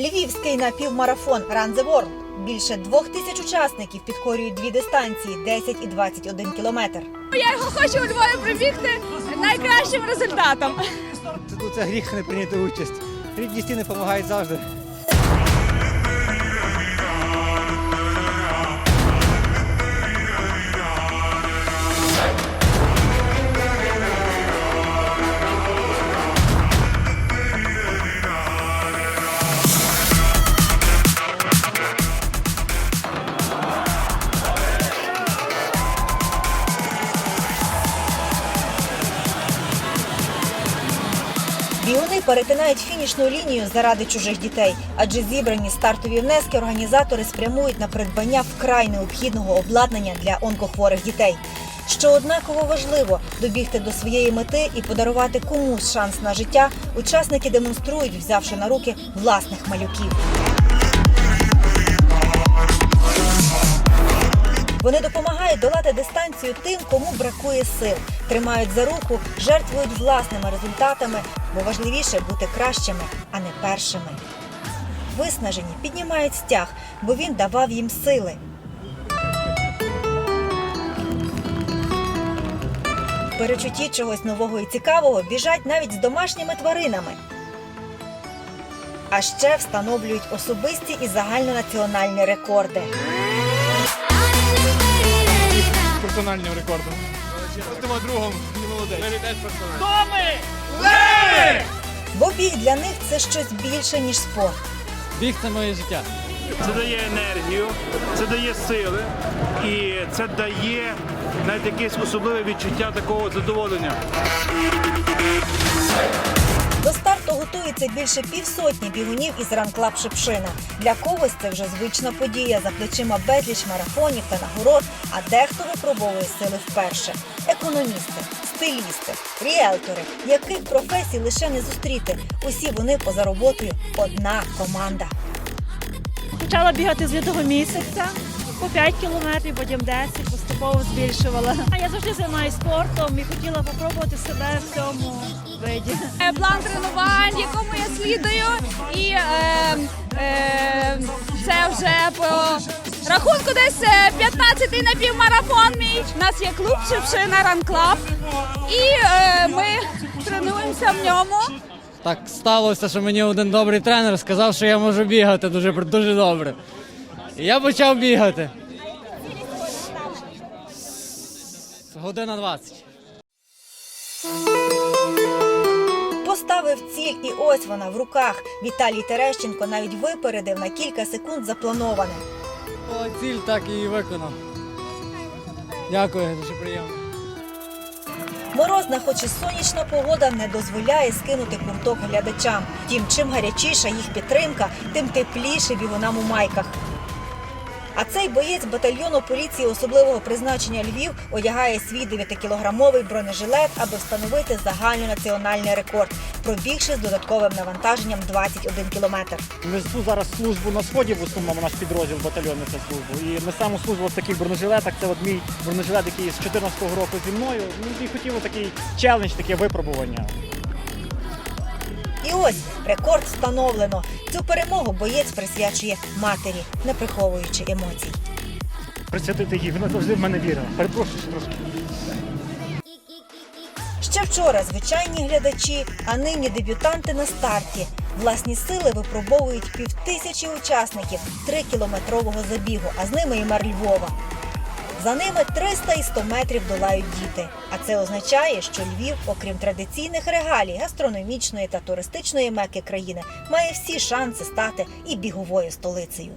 Львівський напівмарафон Run the World. Більше двох тисяч учасників підкорюють дві дистанції 10 і 21 кілометр. Я його хочу у Львові прибігти найкращим результатом. Тут це гріх не прийняти участь. Рідні стіни допомагають завжди. Бігуни перетинають фінішну лінію заради чужих дітей, адже зібрані стартові внески організатори спрямують на придбання вкрай необхідного обладнання для онкохворих дітей. Що однаково важливо добігти до своєї мети і подарувати комусь шанс на життя. Учасники демонструють, взявши на руки власних малюків. Вони допомагають долати дистанцію тим, кому бракує сил, тримають за руку, жертвують власними результатами, бо важливіше бути кращими, а не першими. Виснажені піднімають стяг, бо він давав їм сили. Перечутті чогось нового і цікавого біжать навіть з домашніми тваринами. А ще встановлюють особисті і загальнонаціональні рекорди. Персональним рекордом. Будемо другом, не молодець. Бо біг для них це щось більше, ніж спорт. Біг це моє життя. Це дає енергію, це дає сили і це дає навіть якесь особливе відчуття такого задоволення. До старту готується більше півсотні бігунів із ранклаб Шепшина. Для когось це вже звична подія за плечима безліч марафонів та нагород, а дехто випробовує сили вперше. Економісти, стилісти, ріелтори, яких професій лише не зустріти. Усі вони поза роботою одна команда. Почала бігати з лютого місяця по 5 кілометрів, потім 10, поступово збільшувала. А я завжди займаюся спортом і хотіла спробувати себе в цьому виді. Е, План тренувань, якому я слідую, і е, е, це вже по рахунку десь е, 15-й напівмарафон мій. У нас є клуб Шевшина Ран Клаб, і е, ми тренуємося в ньому. Так сталося, що мені один добрий тренер сказав, що я можу бігати дуже, дуже добре. І я почав бігати. Година 20. Поставив ціль, і ось вона в руках. Віталій Терещенко навіть випередив на кілька секунд заплановане. Ціль так і виконав. Дякую, дуже приємно. Морозна, хоч і сонячна погода, не дозволяє скинути курток глядачам. Втім, чим гарячіша їх підтримка, тим тепліше бігунам у майках. А цей боєць батальйону поліції особливого призначення Львів одягає свій 9-кілограмовий бронежилет, аби встановити загальнонаціональний рекорд, пробігши з додатковим навантаженням 21 кілометр. Несу зараз службу на сході, в основному наш підрозділ батальйон несе службу. І несемо службу в таких бронежилетах. Це от мій бронежилет, який з 14-го року зі мною. Ну і хотів такий челендж, таке випробування. І ось рекорд встановлено. Цю перемогу боєць присвячує матері, не приховуючи емоцій. Присвятити їй, вона завжди в мене вірила. Перепрошую трошки. Ще вчора звичайні глядачі, а нині дебютанти на старті. Власні сили випробовують півтисячі учасників трикілометрового забігу, а з ними і мер Львова. За ними 300 і 100 метрів долають діти. А це означає, що Львів, окрім традиційних регалій, гастрономічної та туристичної меки країни, має всі шанси стати і біговою столицею.